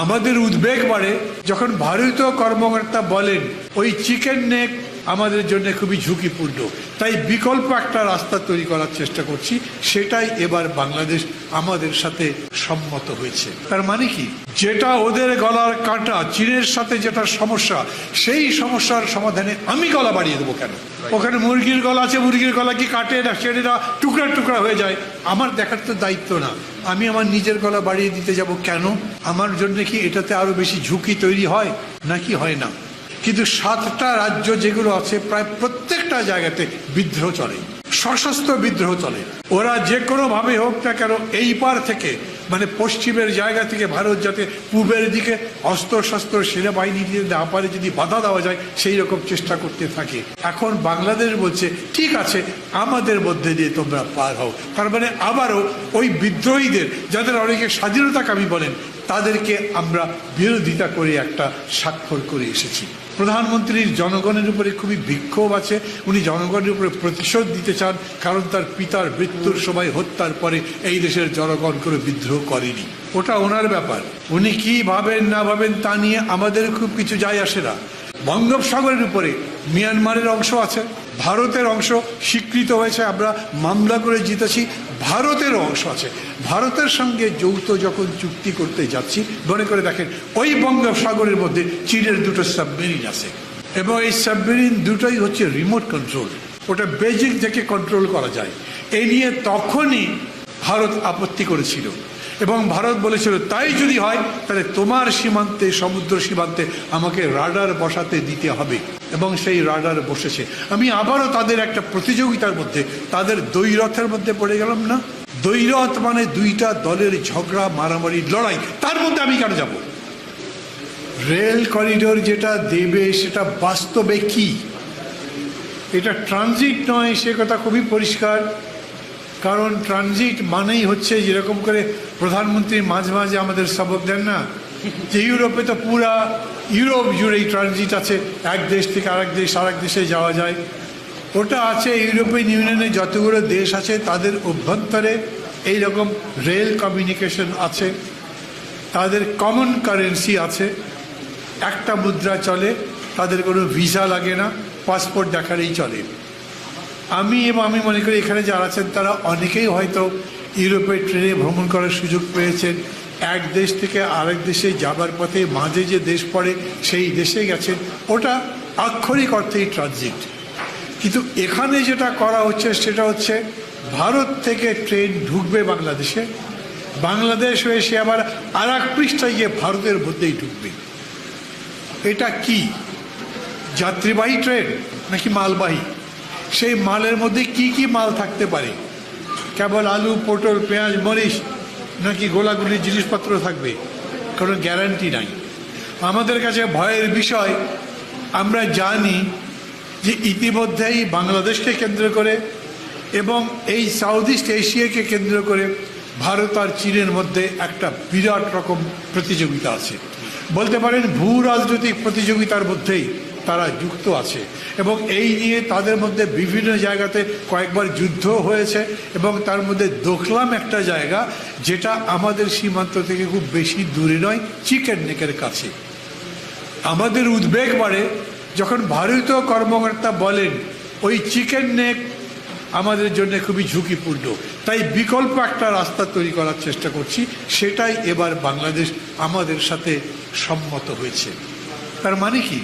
আমাদের উদ্বেগ বাড়ে যখন ভারতীয় কর্মকর্তা বলেন ওই চিকেন নেক আমাদের জন্য খুবই ঝুঁকিপূর্ণ। তাই বিকল্প একটা রাস্তা তৈরি করার চেষ্টা করছি সেটাই এবার বাংলাদেশ আমাদের সাথে সম্মত হয়েছে। তার মানে কি? যেটা ওদের গলার কাঁটা চীনের সাথে যেটা সমস্যা সেই সমস্যার সমাধানে আমি গলা বাড়িয়ে দেবো কেন? ওখানে মুরগির গলা আছে মুরগির গলা কি কাটে না না টুকরা টুকরা হয়ে যায়। আমার দেখার তো দায়িত্ব না। আমি আমার নিজের গলা বাড়িয়ে দিতে যাব কেন? আমার জন্য কি এটাতে আরও বেশি ঝুঁকি তৈরি হয়? নাকি হয় না? কিন্তু সাতটা রাজ্য যেগুলো আছে, প্রায় প্রত্যেকটা জায়গাতে বিদ্রোহ চলে, সশস্ত্র বিদ্রোহ চলে। ওরা যে কোনো ভাবে হোক না কেন এই পার থেকে মানে পশ্চিমের জায়গা থেকে ভারত যাতে পূবের দিকে অস্ত্র শস্ত্র সেনাবাহিনী দিয়ে না পারে, যদি বাধা দেওয়া যায়, সেই রকম চেষ্টা করতে থাকে। এখন বাংলাদেশ বলছে, ঠিক আছে, আমাদের মধ্যে দিয়ে তোমরা পার হও। তার মানে আবারও ওই বিদ্রোহীদের, যাদের অনেকে স্বাধীনতাকামী বলেন, তাদেরকে আমরা বিরোধিতা করে একটা স্বাক্ষর করে এসেছি। প্রধানমন্ত্রীর জনগণের উপরে খুবই বিক্ষোভ আছে। উনি জনগণের উপরে প্রতিশোধ দিতে চান, কারণ তার পিতার মৃত্যুর সময় হত্যার পরে এই দেশের জনগণ করে বিদ্রোহ করেনি। ওটা ওনার ব্যাপার। উনি কি ভাবেন, না ভাবেন তা নিয়ে আমাদের খুব কিছু যায় আসে না। বঙ্গোপসাগরের উপরে মিয়ানমারের অংশ আছে। ভারতের অংশ স্বীকৃত হয়েছে, আমরা মামলা করে জিতেছি ভারতের অংশ আছে। ভারতের সঙ্গে যৌথ যখন চুক্তি করতে যাচ্ছি, মনে করে দেখেন, ওই বঙ্গোপসাগরের মধ্যে চীনের দুটো সাবমেরিন আছে। এবং এই সাবমেরিন দুটোই হচ্ছে রিমোট কন্ট্রোল ওটা বেজিং থেকে কন্ট্রোল করা যায়। এই নিয়ে তখনই ভারত আপত্তি করেছিল। এবং ভারত বলেছিল, তাই যদি হয়, তাহলে তোমার সীমান্তে, সমুদ্র সীমান্তে আমাকে রাডার বসাতে দিতে হবে। এবং সেই রাডার বসেছে। আমি আবারও তাদের একটা প্রতিযোগিতার মধ্যে, তাদের দৈরথের মধ্যে পড়ে গেলাম না? দৈরথ মানে দুইটা দলের ঝগড়া, মারামারি, লড়াই। তার মধ্যে আমি কেন যাব? রেল করিডোর যেটা দেবে, সেটা বাস্তবে কি? এটা ট্রানজিট নয়, সে কথা খুবই পরিষ্কার। কারণ ট্রানজিট মানেই হচ্ছে যেরকম করে প্রধানমন্ত্রী মাঝে মাঝে আমাদের সবক দেন না, যে ইউরোপে তো পুরা ইউরোপ জুড়েই ট্রানজিট আছে, এক দেশ থেকে আরেক দেশ, আরেক দেশে যাওয়া যায়। ওটা আছে ইউরোপিয়ান ইউনিয়নে যতগুলো দেশ আছে তাদের অভ্যন্তরে এই রকম রেল কমিউনিকেশন আছে, তাদের কমন কারেন্সি আছে, একটা মুদ্রা চলে, তাদের কোনো ভিসা লাগে না, পাসপোর্ট দেখালেই চলে। আমি এবং আমি মনে করি এখানে যারা আছেন, তারা অনেকেই হয়তো ইউরোপের ট্রেনে ভ্রমণ করার সুযোগ পেয়েছেন। এক দেশ থেকে আরেক দেশে যাবার পথে মাঝে যে দেশ পড়ে, সেই দেশে গেছেন। ওটা আক্ষরিক অর্থেই ট্রানজিট কিন্তু এখানে যেটা করা হচ্ছে, সেটা হচ্ছে ভারত থেকে ট্রেন ঢুকবে বাংলাদেশে। বাংলাদেশ হয়ে সে আবার আর এক পৃষ্ঠায় গিয়ে ভারতের মধ্যেই ঢুকবে। এটা কি? যাত্রীবাহী ট্রেন নাকি মালবাহী? সেই মালের মধ্যে কি কি মাল থাকতে পারে? কেবল আলু, পটল, পেঁয়াজ, মরিচ নাকি গোলাগুলি জিনিসপত্র থাকবে? কোনো গ্যারান্টি নাই। আমাদের কাছে ভয়ের বিষয়, আমরা জানি যে ইতিমধ্যেই বাংলাদেশকে কেন্দ্র করে এবং এই সাউথ ইস্ট এশিয়াকে কেন্দ্র করে ভারত আর চীনের মধ্যে একটা বিরাট রকম প্রতিযোগিতা আছে। বলতে পারেন ভূ রাজনৈতিক প্রতিযোগিতার মধ্যেই তারা যুক্ত আছে। এবং এই নিয়ে তাদের মধ্যে বিভিন্ন জায়গাতে কয়েকবার যুদ্ধ হয়েছে এবং তার মধ্যে দোখলাম একটা জায়গা যেটা আমাদের সীমান্ত থেকে খুব বেশি দূরে নয়, চিকেন নেকের কাছে। আমাদের উদ্বেগ বাড়ে যখন ভারতীয় কর্মকর্তা বলেন, ওই চিকেন নেক আমাদের জন্য খুবই ঝুঁকিপূর্ণ। তাই বিকল্প একটা রাস্তা তৈরি করার চেষ্টা করছি। সেটাই এবার বাংলাদেশ আমাদের সাথে সম্মত হয়েছে। তার মানে কি?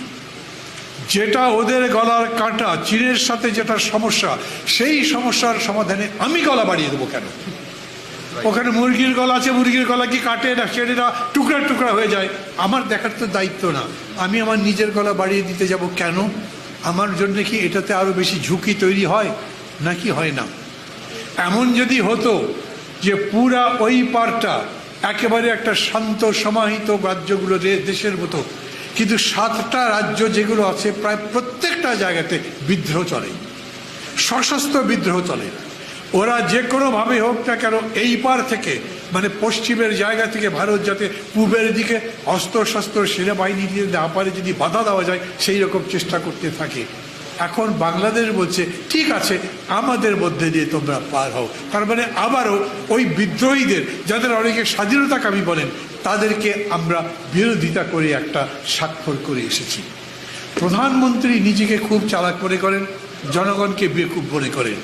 যেটা ওদের গলার কাঁটা, চীনের সাথে যেটা সমস্যা, সেই সমস্যার সমাধানে আমি গলা বাড়িয়ে দেবো কেন? ওখানে মুরগির গলা আছে, মুরগির গলা কি কাটে না কেটে না, টুকরা টুকরা হয়ে যায়। আমার দেখার তো দায়িত্ব না। আমি আমার নিজের গলা বাড়িয়ে দিতে যাব কেন? আমার জন্য কি এটাতে আরও বেশি ঝুঁকি তৈরি হয়? নাকি হয় না? এমন যদি হতো যে পুরা ওই পারটা একেবারে একটা শান্ত, সমাহিত রাজ্যগুলো দেশের মতো কিন্তু সাতটা রাজ্য যেগুলো আছে, প্রায় প্রত্যেকটা জায়গাতে বিদ্রোহ চলে। সশস্ত্র বিদ্রোহ চলে। ওরা যে কোনোভাবে হোক না কেন এই পার থেকে মানে পশ্চিমের জায়গা থেকে ভারত যাতে পূবের দিকে অস্ত্র শস্ত্র সেনাবাহিনী দিয়ে না পারে যদি বাধা দেওয়া যায়, সেই রকম চেষ্টা করতে থাকে। এখন বাংলাদেশ বলছে, ঠিক আছে, আমাদের মধ্যে দিয়ে তোমরা পার হও। তার মানে আবারও ওই বিদ্রোহীদের, যাদের অনেকে স্বাধীনতাকামী বলেন, তাদেরকে আমরা বিরোধিতা করে একটা স্বাক্ষর করে এসেছি। প্রধানমন্ত্রী নিজেকে খুব চালাক মনে করেন, জনগণকে বেকুব মনে করেন।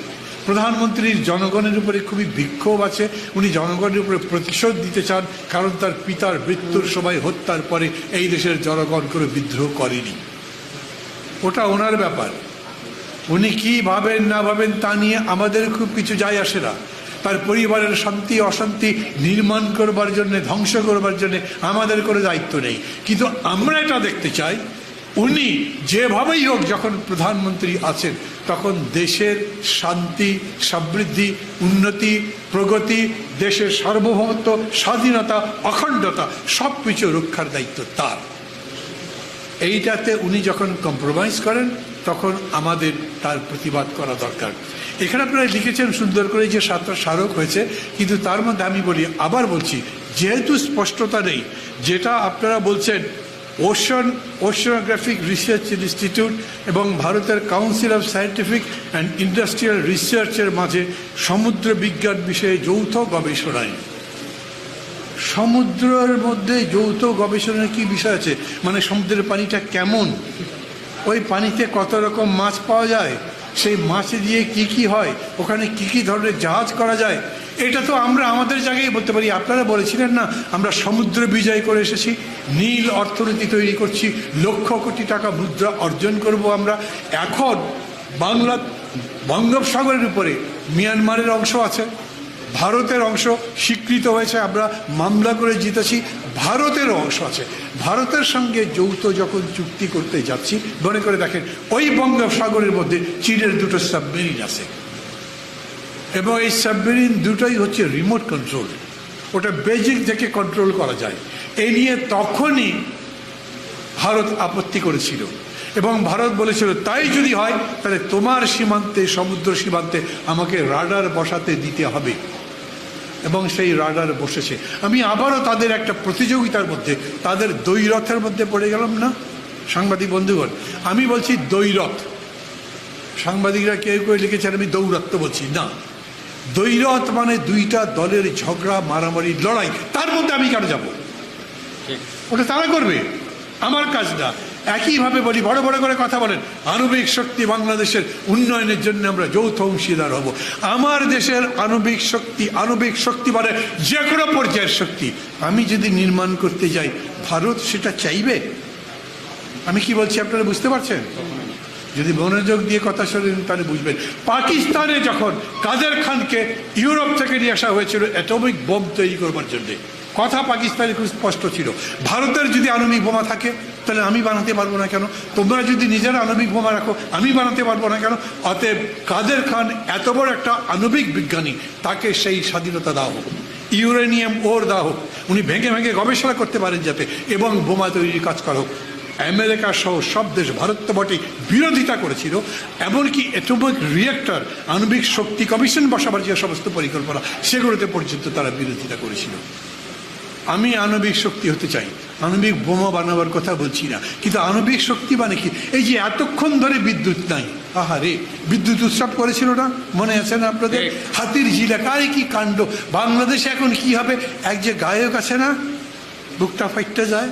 প্রধানমন্ত্রীর জনগণের উপরে খুবই বিক্ষোভ আছে। উনি জনগণের উপরে প্রতিশোধ দিতে চান, কারণ তার পিতার মৃত্যুর সময় হত্যার পরে এই দেশের জনগণ করে বিদ্রোহ করেনি। ওটা ওনার ব্যাপার। উনি কি ভাবেন, না ভাবেন তা নিয়ে আমাদের খুব কিছু যায় আসে না। তার পরিবারের শান্তি, অশান্তি নির্মাণ করবার জন্য, ধ্বংস করবার জন্য আমাদের কোনো দায়িত্ব নেই। কিন্তু আমরা এটা দেখতে চাই, উনি যেভাবেই হোক যখন প্রধানমন্ত্রী আছেন, তখন দেশের শান্তি, সমৃদ্ধি, উন্নতি, প্রগতি, দেশের সার্বভৌমত্ব, স্বাধীনতা, অখণ্ডতা সব কিছু রক্ষার দায়িত্ব তার। এইটাতে উনি যখন কম্প্রোমাইজ করেন, তখন আমাদের তার প্রতিবাদ করা দরকার। এখানে আপনারা লিখেছেন সুন্দর করে যে সাতটা স্মারক হয়েছে, কিন্তু তার মধ্যে আমি বলি, আবার বলছি, যেহেতু স্পষ্টতা নেই, যেটা আপনারা বলছেন ওশন ওশনোগ্রাফিক রিসার্চ ইনস্টিটিউট এবং ভারতের council of scientific and industrial রিসার্চের মাঝে সমুদ্র বিজ্ঞান বিষয়ে যৌথ গবেষণায়। সমুদ্রের মধ্যে যৌথ গবেষণার কি বিষয় আছে? মানে সমুদ্রের পানিটা কেমন? ওই পানিতে কত রকম মাছ পাওয়া যায়? সেই মাছ দিয়ে কি কি হয়? ওখানে কি কি ধরনের জাহাজ করা যায়? এটা তো আমরা আমাদের জায়গায় বলতে পারি। আপনারা বলেছিলেন না, আমরা সমুদ্র বিজয় করে এসেছি, নীল অর্থনীতি তৈরি করছি, লক্ষ কোটি টাকা মুদ্রা অর্জন করব আমরা। এখন বাংলা বঙ্গোপসাগরের উপরে, মিয়ানমারের অংশ আছে। ভারতের অংশ স্বীকৃত হয়েছে, আমরা মামলা করে জিতেছি, ভারতের অংশ আছে। ভারতের সঙ্গে যৌথ যখন চুক্তি করতে যাচ্ছি, মনে করে দেখেন, ওই বঙ্গোপসাগরের মধ্যে চীনের দুটো সাবমেরিন আছে। এবং এই সাবমেরিন দুটোই হচ্ছে রিমোট কন্ট্রোল ওটা বেজিং থেকে কন্ট্রোল করা যায়। এই নিয়ে তখনই ভারত আপত্তি করেছিল। এবং ভারত বলেছিল, তাই যদি হয়, তাহলে তোমার সীমান্তে, সমুদ্র সীমান্তে আমাকে রাডার বসাতে দিতে হবে। এবং সেই রাডারে বসেছে। আমি আবারও তাদের একটা প্রতিযোগিতার মধ্যে তাদের দৈরথের মধ্যে পড়ে গেলাম না? সাংবাদিক বন্ধুগণ আমি বলছি দৈরথ সাংবাদিকরা কেউ কেউ লিখেছেন আমি দৌরাত্ম বলছি না। দৈরথ মানে দুইটা দলের ঝগড়া মারামারি লড়াই। তার মধ্যে আমি কেন যাব? ওটা তারা করবে। আমার কাজ না। একইভাবে বলি, বড় বড় করে কথা বলেন। আণবিক শক্তি বাংলাদেশের উন্নয়নের জন্য আমরা যৌথ অংশীদার হব। আমার দেশের আণবিক শক্তি আণবিক শক্তি মানে যে কোনো পর্যায়ের শক্তি। আমি যদি নির্মাণ করতে যাই, ভারত সেটা চাইবে? আমি কি বলছি, আপনারা বুঝতে পারছেন? যদি মনোযোগ দিয়ে কথা শোনেন, তাহলে বুঝবেন। পাকিস্তানে যখন কাদের খানকে ইউরোপ থেকে নিয়ে আসা হয়েছিল, অ্যাটমিক বোম তৈরি করবার জন্যে। কথা পাকিস্তানে খুব স্পষ্ট ছিল। ভারতের যদি আণবিক বোমা থাকে তাহলে আমি বানাতে পারব না কেন? তোমরা যদি নিজেরা আণবিক বোমা রাখো, আমি বানাতে পারব না কেন? অতএব কাদের খান এত বড় একটা আণবিক বিজ্ঞানী, তাকে সেই স্বাধীনতা দাও ইউরেনিয়াম ওর হোক, উনি ভেঙে ভেঙে গবেষণা করতে পারেন যাতে, এবং বোমা তৈরির কাজ করা হোক। আমেরিকা সহ সব দেশ ভারত তো বটে বিরোধিতা করেছিল, এমনকি অ্যাটমিক রিয়েক্টর, আণবিক শক্তি কমিশন বসাবার যে সমস্ত পরিকল্পনা, সেগুলোতে পর্যন্ত তারা বিরোধিতা করেছিল। আমি আণবিক শক্তি হতে চাই। আণবিক বোমা বানাবার কথা বলছি না। কিন্তু আণবিক শক্তি মানে কি? এই যে এতক্ষণ ধরে বিদ্যুৎ নাই। আহারে বিদ্যুৎ উৎসব করেছিল না? মনে আছে না আপনাদের? হাতির জিলা কারে কি কাণ্ড? বাংলাদেশে এখন কি হবে? এক যে গায়ক আছে না? বুকটা ফাইটটা যায়।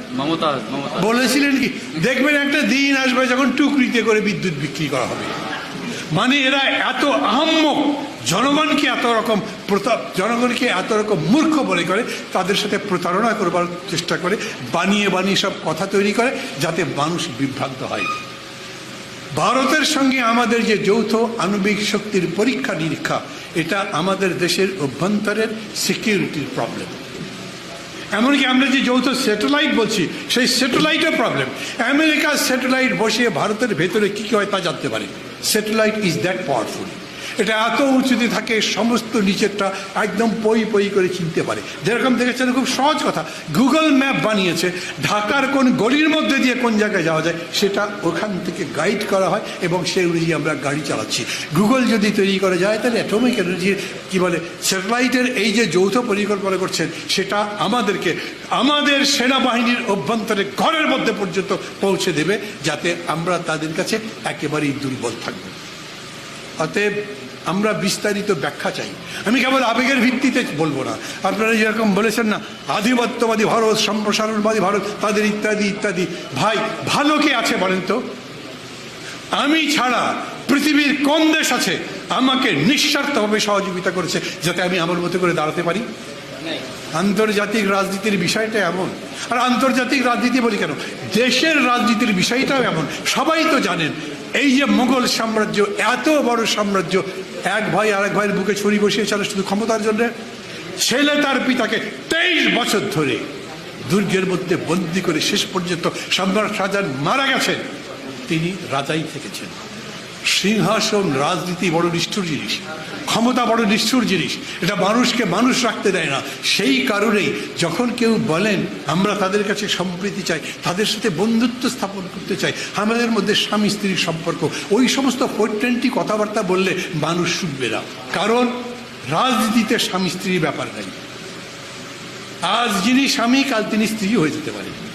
বলেছিলেন কি? দেখবেন একটা দিন আসবে যখন টুকরিতে করে বিদ্যুৎ বিক্রি করা হবে। মানে এরা এত আহম্মক। জনগণকে এত রকম প্রতাপ, জনগণকে এত রকম মূর্খ মনে করে, তাদের সাথে প্রতারণা করবার চেষ্টা করে, বানিয়ে বানিয়ে সব কথা তৈরি করে, যাতে মানুষ বিভ্রান্ত হয়। ভারতের সঙ্গে আমাদের যে যৌথ আণবিক শক্তির পরীক্ষা নিরীক্ষা, এটা আমাদের দেশের অভ্যন্তরের সিকিউরিটির প্রবলেম এমনকি আমরা যে যৌথ স্যাটেলাইট বলছি, সেই স্যাটেলাইটও প্রবলেম আমেরিকার স্যাটেলাইট বসিয়ে ভারতের ভেতরে কী কী হয় তা জানতে পারে। স্যাটেলাইট ইজ দ্যাট পাওয়ারফুল এটা এত উঁচুতে থাকে, সমস্ত নিচেরটা একদম পই পই করে চিনতে পারে। যেরকম দেখেছেন, খুব সহজ কথা। গুগল ম্যাপ বানিয়েছে, ঢাকার কোন গলির মধ্যে দিয়ে কোন জায়গায় যাওয়া যায়, সেটা ওখান থেকে গাইড করা হয় এবং সেই অনুযায়ী আমরা গাড়ি চালাচ্ছি। গুগল যদি তৈরি করা যায়, তাহলে অ্যাটমিক এনার্জির কি বলে স্যাটেলাইটের এই যে যৌথ পরিকল্পনা করছেন, সেটা আমাদেরকে, আমাদের সেনাবাহিনীর অভ্যন্তরে ঘরের মধ্যে পর্যন্ত পৌঁছে দেবে, যাতে আমরা তাদের কাছে একেবারেই দুর্বল থাকব। অতএব আমরা বিস্তারিত ব্যাখ্যা চাই। আমি কেবল আবেগের ভিত্তিতে বলব না। আপনারা যেরকম বলেছেন না, আধিপত্যবাদী ভারত, সম্প্রসারণবাদী ভারত, তাদের ইত্যাদি ইত্যাদি। ভাই, ভালো কে আছে বলেন তো? আমি ছাড়া পৃথিবীর কোন দেশ আছে আমাকে নিঃস্বার্থভাবে সহযোগিতা করেছে যাতে আমি আমার মতো করে দাঁড়াতে পারি? আন্তর্জাতিক রাজনীতির বিষয়টা এমন। আর আন্তর্জাতিক রাজনীতি বলি কেন? দেশের রাজনীতির বিষয়টাও এমন। সবাই তো জানেন এই যে মুঘল সাম্রাজ্য, এত বড় সাম্রাজ্য, এক ভাই আর এক ভাইয়ের বুকে ছড়ি চলে শুধু ক্ষমতার জন্য, ছেলে তার পিতাকে তেইশ বছর ধরে দুর্গের মধ্যে বন্দি করে শেষ পর্যন্ত সম্রাট শাহজাহান মারা গেছেন। তিনি রাজাই থেকেছেন। সিংহাসন, রাজনীতি বড় নিষ্ঠুর জিনিস, ক্ষমতা বড় নিষ্ঠুর জিনিস, এটা মানুষকে মানুষ রাখতে দেয় না। সেই কারণেই যখন কেউ বলেন, আমরা তাদের কাছে সম্প্রীতি চাই, তাদের সাথে বন্ধুত্ব স্থাপন করতে চাই, আমাদের মধ্যে স্বামী স্ত্রীর সম্পর্ক, ওই সমস্ত ফোর কথাবার্তা বললে মানুষ শুনবে না। কারণ রাজনীতিতে স্বামী স্ত্রীর ব্যাপার নাই। আজ যিনি স্বামী, কাল তিনি স্ত্রী হয়ে যেতে পারেন।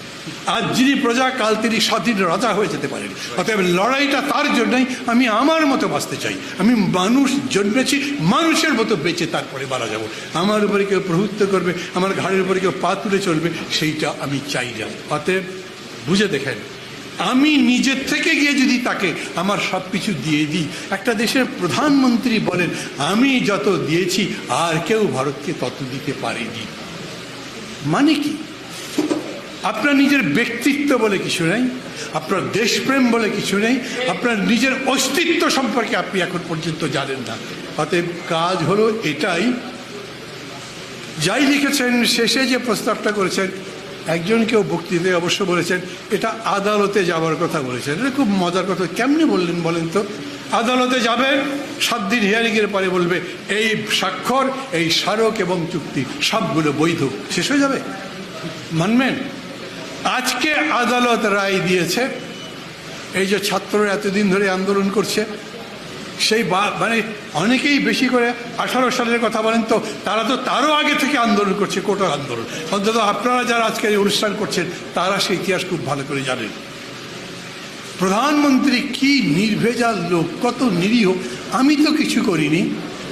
আজ যিনি প্রজা কাল তিনি স্বাধীন রাজা হয়ে যেতে পারেন। অতএব লড়াইটা তার জন্যই, আমি আমার মতো বাঁচতে চাই। আমি মানুষ জন্মেছি, মানুষের মতো বেঁচে তারপরে মারা যাব। আমার উপরে কেউ প্রভুত্ব করবে, আমার ঘাড়ের উপরে কেউ পা তুলে চলবে, সেইটা আমি চাই না। অতএব বুঝে দেখেন, আমি নিজের থেকে গিয়ে যদি তাকে আমার সব কিছু দিয়ে দিই, একটা দেশের প্রধানমন্ত্রী বলেন, আমি যত দিয়েছি, আর কেউ ভারতকে তত দিতে পারেনি। মানে কি? আপনার নিজের ব্যক্তিত্ব বলে কিছু নেই, আপনার দেশপ্রেম বলে কিছু নেই, আপনার নিজের অস্তিত্ব সম্পর্কে আপনি এখন পর্যন্ত জানেন না। অতএব কাজ হলো এটাই। যাই লিখেছেন, শেষে যে প্রস্তাবটা করেছেন, একজন কেউ অবশ্য বলেছেন, এটা আদালতে যাওয়ার কথা বলেছেন। এটা খুব মজার কথা, কেমনে বললেন বলেন তো? আদালতে যাবেন, সাত দিন হিয়ারিংয়ের পরে বলবে, এই স্বাক্ষর, এই স্মারক এবং চুক্তি সবগুলো বৈধ। শেষ হয়ে যাবে? মানবেন? আজকে আদালত রায় দিয়েছে, এই যে ছাত্ররা এতদিন ধরে আন্দোলন করছে, সেই মানে অনেকেই বেশি করে আঠারো সালের কথা বলেন তো, তারা তো তারও আগে থেকে আন্দোলন করছে কোটার আন্দোলন। অন্তত আপনারা যারা আজকে এই অনুষ্ঠান করছেন, তারা সেই ইতিহাস খুব ভালো করে জানেন। প্রধানমন্ত্রী কি নির্ভেজাল লোক, কত নিরীহ, আমি তো কিছু করিনি।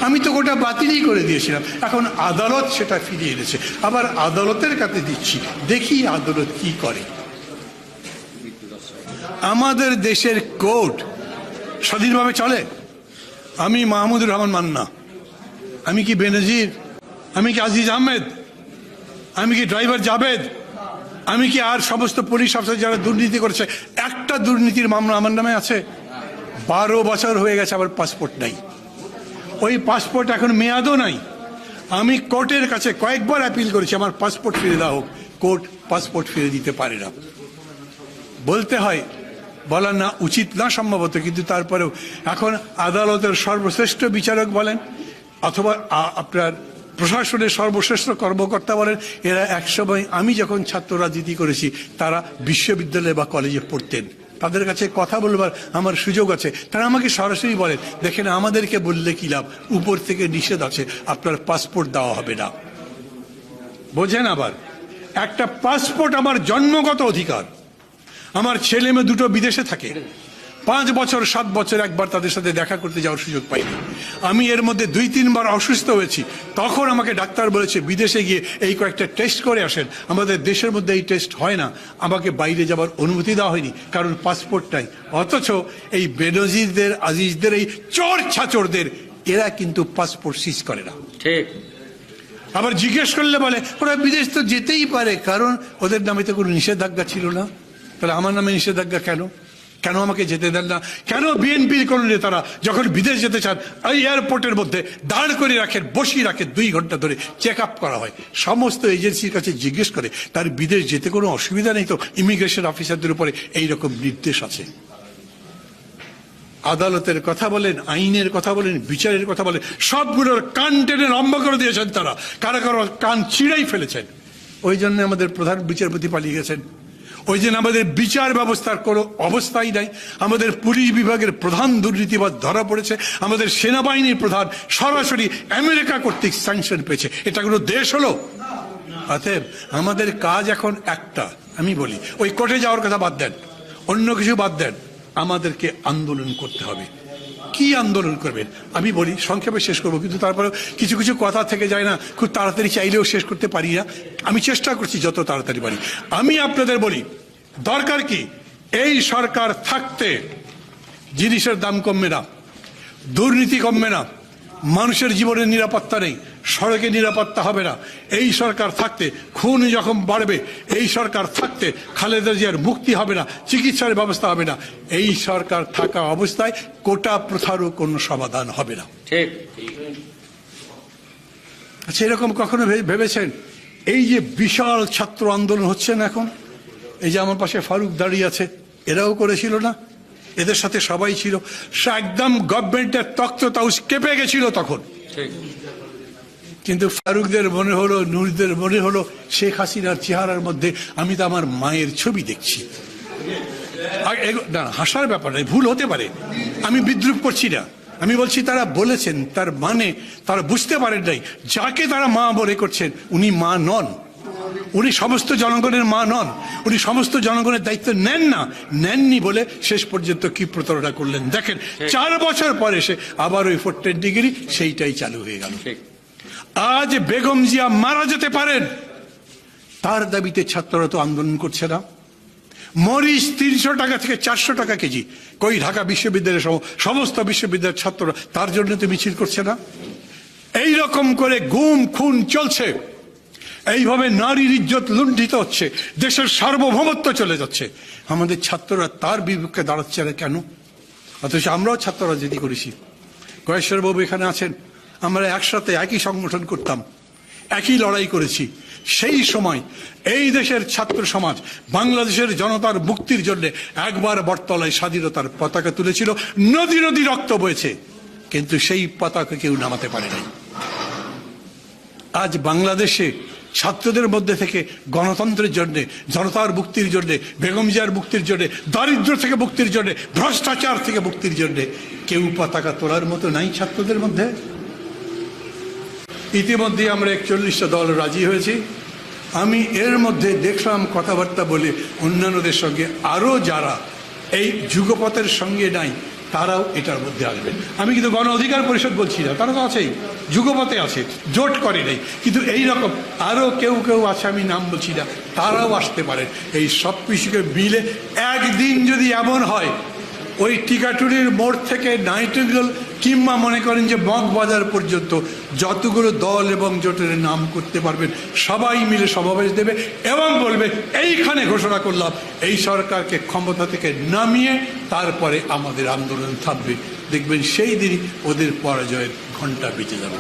আমি তো গোটা বাতিলই করে দিয়েছিলাম। এখন আদালত সেটা ফিরিয়ে এনেছে। আবার আদালতের কাছে দিচ্ছি। দেখি আদালত কি করে। আমাদের দেশের কোর্ট স্বাধীনভাবে চলে। আমি মাহমুদুর রহমান মান্না। আমি কি বেনজির? আমি কি আজিজ আহমেদ? আমি কি ড্রাইভার জাভেদ? আমি কি আর সমস্ত পুলিশ অফিসার যারা দুর্নীতি করেছে, একটা দুর্নীতির মামলা আমার নামে আছে? বারো বছর হয়ে গেছে, আমার পাসপোর্ট নাই। ওই পাসপোর্ট এখন মেয়াদও নাই। আমি কোর্টের কাছে কয়েকবার অ্যাপিল করেছি, আমার পাসপোর্ট ফিরে দেওয়া হোক। কোর্ট পাসপোর্ট ফিরে দিতে পারে না। বলতে হয়, বলা না উচিত না সম্ভবত, কিন্তু তারপরেও এখন আদালতের সর্বশ্রেষ্ঠ বিচারক বলেন, অথবা আপনার প্রশাসনের সর্বশ্রেষ্ঠ কর্মকর্তা বলেন, এরা একসময় আমি যখন ছাত্র রাজনীতি করেছি, তারা বিশ্ববিদ্যালয়ে বা কলেজে পড়তেন। তাদের কাছে কথা বলবার আমার সুযোগ আছে। তারা আমাকে সরাসরি বলেন, দেখেন, আমাদেরকে বললে কি লাভ? উপর থেকে নিষেধ আছে, আপনার পাসপোর্ট দেওয়া হবে না। বোঝেন আবার, একটা পাসপোর্ট আমার জন্মগত অধিকার। আমার ছেলে মেয়ে দুটো বিদেশে থাকে। পাঁচ বছর সাত বছর একবার তাদের সাথে দেখা করতে যাওয়ার সুযোগ পাইনি আমি এর মধ্যে দুই তিনবার অসুস্থ হয়েছি। তখন আমাকে ডাক্তার বলেছে বিদেশে গিয়ে এই কয়েকটা টেস্ট করে আসেন। আমাদের দেশের মধ্যে এই টেস্ট হয় না। আমাকে বাইরে যাবার অনুমতি দেওয়া হয়নি কারণ পাসপোর্ট নাই। অথচ এই বেনজিরদের আজিজদের এই চোর ছাচরদের এরা কিন্তু পাসপোর্ট সিজ করে না। ঠিক। আবার জিজ্ঞেস করলে বলে ওরা বিদেশ তো যেতেই পারে কারণ ওদের নামে তো কোনো নিষেধাজ্ঞা ছিল না। তাহলে আমার নামে নিষেধাজ্ঞা কেন? কেন আমাকে যেতে দেন না? কেন বিএনপির কোন নেতারা যখন বিদেশ যেতে চান, এই এয়ারপোর্টের মধ্যে দাঁড় করে রাখেন, বসিয়ে রাখে দুই ঘণ্টা ধরে চেক আপ করা হয়। সমস্ত এজেন্সির কাছে জিজ্ঞেস করে, তার বিদেশ যেতে কোনো অসুবিধা নেই তো? ইমিগ্রেশন অফিসারদের উপরে এইরকম নির্দেশ আছে। আদালতের কথা বলেন, আইনের কথা বলেন, বিচারের কথা বলেন, সবগুলোর কান টেনে লম্বা করে দিয়েছেন তারা। কারা কারও কান ছিঁড়াই ফেলেছেন। ওই জন্য আমাদের প্রধান বিচারপতি পালিয়ে গেছেন। ওই জন্য আমাদের বিচার ব্যবস্থার কোনো অবস্থাই নাই। আমাদের পুলিশ বিভাগের প্রধান দুর্নীতিবাদ ধরা পড়েছে। আমাদের সেনাবাহিনীর প্রধান সরাসরি আমেরিকা কর্তৃক স্যাংশন পেয়েছে। এটা কোনো দেশ হলো? অতএব আমাদের কাজ এখন একটা, আমি বলি, ওই কোর্টে যাওয়ার কথা বাদ দেন। অন্য কিছু বাদ দেন। আমাদেরকে আন্দোলন করতে হবে। কি আন্দোলন করবেন? আমি বলি, সংক্ষেপে শেষ করব, কিন্তু তারপরে কিছু কিছু কথা থেকে যায় না, খুব তাড়াতাড়ি চাইলেও শেষ করতে পারি না। আমি চেষ্টা করছি যত তাড়াতাড়ি পারি। আমি আপনাদের বলি, দরকার কি? এই সরকার থাকতে জিনিসের দাম কমবে না, দুর্নীতি কমবে না, মানুষের জীবনের নিরাপত্তা নেই। সড়কে নিরাপত্তা হবে না। এই সরকার থাকতে খুন যখন বাড়বে এই সরকার থাকতে খালেদা জিয়ার মুক্তি হবে না চিকিৎসার ব্যবস্থা হবে না। এই সরকার থাকা অবস্থায় কোটা প্রথারও কোনো সমাধান হবে না। ঠিক। আচ্ছা এরকম কখনো ভেবেছেন? এই যে বিশাল ছাত্র আন্দোলন হচ্ছে না এখন? এই যে আমার পাশে ফারুক দাঁড়িয়ে আছে এরাও করেছিল না? এদের সাথে সবাই ছিল। সে একদম গভর্নমেন্টের তক্ত তাউস কেঁপে গেছিল তখন। ঠিক। কিন্তু ফারুকদের মনে হলো নুরদের মনে হলো শেখ হাসিনার চেহারার মধ্যে আমি তো আমার মায়ের ছবি দেখছি। না হাসার ব্যাপার নয় ভুল হতে পারে। আমি বিদ্রুপ করছি না। আমি বলছি তারা বলেছেন তার মানে তারা বুঝতে পারেন নাই যাকে তারা মা বলে করছেন উনি মা নন। উনি সমস্ত জনগণের মা নন। উনি সমস্ত জনগণের দায়িত্ব নেন না। নেননি বলে শেষ পর্যন্ত কি প্রতারণা করলেন? দেখেন চার বছর পরে এসে আবার ওই ফোর্টেন ডিগ্রি সেইটাই চালু হয়ে গেল। আজ বেগম জিয়া মারা যেতে পারেন। তার দাবিতে ছাত্ররা তো আন্দোলন করছে না। মরিচ তিনশো টাকা থেকে চারশো টাকা কেজি। কই ঢাকা বিশ্ববিদ্যালয়ের সম- সমস্ত বিশ্ববিদ্যালয়ের ছাত্ররা তার জন্য তো মিছিল করছে না? এই রকম করে গুম, খুন চলছে। এইভাবে নারীর ইজ্জত লুণ্ঠিত হচ্ছে। দেশের সার্বভৌমত্ব চলে যাচ্ছে। আমাদের ছাত্ররা তার বিপক্ষে দাঁড়াচ্ছে না কেন? অথচ আমরাও ছাত্ররা রাজনীতি করেছি। গয়েশ্বরবাবু এখানে আছেন। আমরা একসাথে একই সংগঠন করতাম, একই লড়াই করেছি। সেই সময় এই দেশের ছাত্র সমাজ বাংলাদেশের জনতার মুক্তির জন্য একবার বটতলায় স্বাধীনতার পতাকা তুলেছিল। নদী নদী রক্ত বয়েছে কিন্তু সেই পতাকা কেউ নামাতে পারে নাই। আজ বাংলাদেশে ছাত্রদের মধ্যে থেকে গণতন্ত্রের জন্য, জনতার মুক্তির জন্য, বেগম জিয়ার মুক্তির জন্য, দারিদ্র থেকে মুক্তির জন্য, ভ্রষ্টাচার থেকে মুক্তির জন্য কেউ পতাকা তোলার মতো নাই ছাত্রদের মধ্যে। ইতিমধ্যে আমরা একচল্লিশটা দল রাজি হয়েছি। আমি এর মধ্যে দেখলাম কথাবার্তা বলে অন্যান্যদের সঙ্গে আরও যারা এই যুগপথের সঙ্গে নাই, তারাও এটার মধ্যে আসবেন। আমি কিন্তু গণ অধিকার পরিষদ বলছি না, তারা তো আছেই, যুগপথে আছে, জোট করে নেই। কিন্তু এই রকম আরও কেউ কেউ আছে, আমি নাম বলছি না, তারাও আসতে পারেন। এই সব কিছুকে মিলে একদিন যদি এমন হয়, ওই টিকাটুরির মোড় থেকে নাইটেঙ্গল কিংবা মনে করেন যে মগ বাজার পর্যন্ত যতগুলো দল এবং জোটের নাম করতে পারবেন, সবাই মিলে সমাবেশ দেবে এবং বলবে, এইখানে ঘোষণা করলাম, এই সরকারকে ক্ষমতা থেকে নামিয়ে তারপরে আমাদের আন্দোলন থাকবে দেখবেন সেই দিনই ওদের পরাজয়ের ঘণ্টা বেঁচে যাবে।